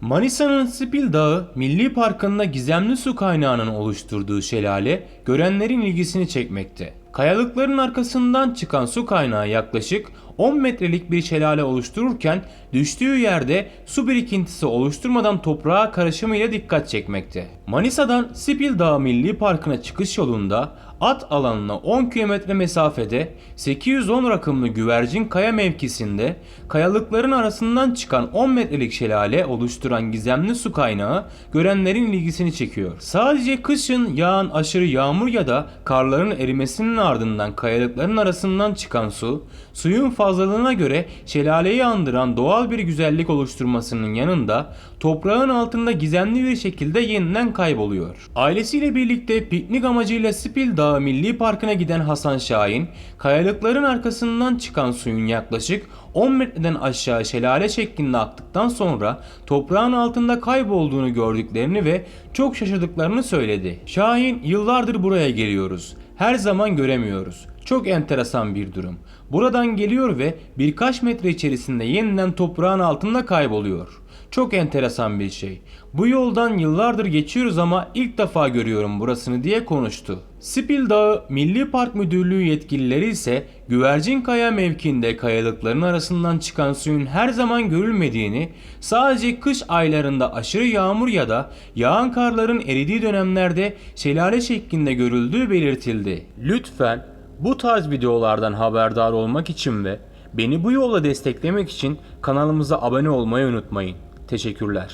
Manisa'nın Spil Dağı Milli Parkı'nda gizemli su kaynağının oluşturduğu şelale görenlerin ilgisini çekmekte. Kayalıkların arkasından çıkan su kaynağı yaklaşık 10 metrelik bir şelale oluştururken düştüğü yerde su birikintisi oluşturmadan toprağa karışımıyla dikkat çekmekte. Manisa'dan Spil Dağı Milli Parkı'na çıkış yolunda at alanına 10 kilometre mesafede 810 rakımlı güvercin kaya mevkisinde kayalıkların arasından çıkan 10 metrelik şelale oluşturan gizemli su kaynağı görenlerin ilgisini çekiyor. Sadece kışın yağan aşırı yağmur ya da karların erimesinin ardından kayalıkların arasından çıkan su, suyun fazlalığına göre şelaleyi andıran doğal bir güzellik oluşturmasının yanında toprağın altında gizemli bir şekilde yeniden kayboluyor. Ailesiyle birlikte piknik amacıyla Spil Dağı Milli Parkı'na giden Hasan Şahin, kayalıkların arkasından çıkan suyun yaklaşık 10 metreden aşağı şelale şeklinde aktıktan sonra toprağın altında kaybolduğunu gördüklerini ve çok şaşırdıklarını söyledi. Şahin yıllardır buraya geliyoruz. Her zaman göremiyoruz. Çok enteresan bir durum. Buradan geliyor ve birkaç metre içerisinde yeniden toprağın altında kayboluyor. Çok enteresan bir şey. Bu yoldan yıllardır geçiyoruz ama ilk defa görüyorum burasını diye konuştu. Spil Dağı Milli Park Müdürlüğü yetkilileri ise Güvercin Kaya mevkiinde kayalıkların arasından çıkan suyun her zaman görülmediğini, sadece kış aylarında aşırı yağmur ya da yağan karların eridiği dönemlerde şelale şeklinde görüldüğü belirtildi. Lütfen bu tarz videolardan haberdar olmak için ve beni bu yolla desteklemek için kanalımıza abone olmayı unutmayın. Teşekkürler.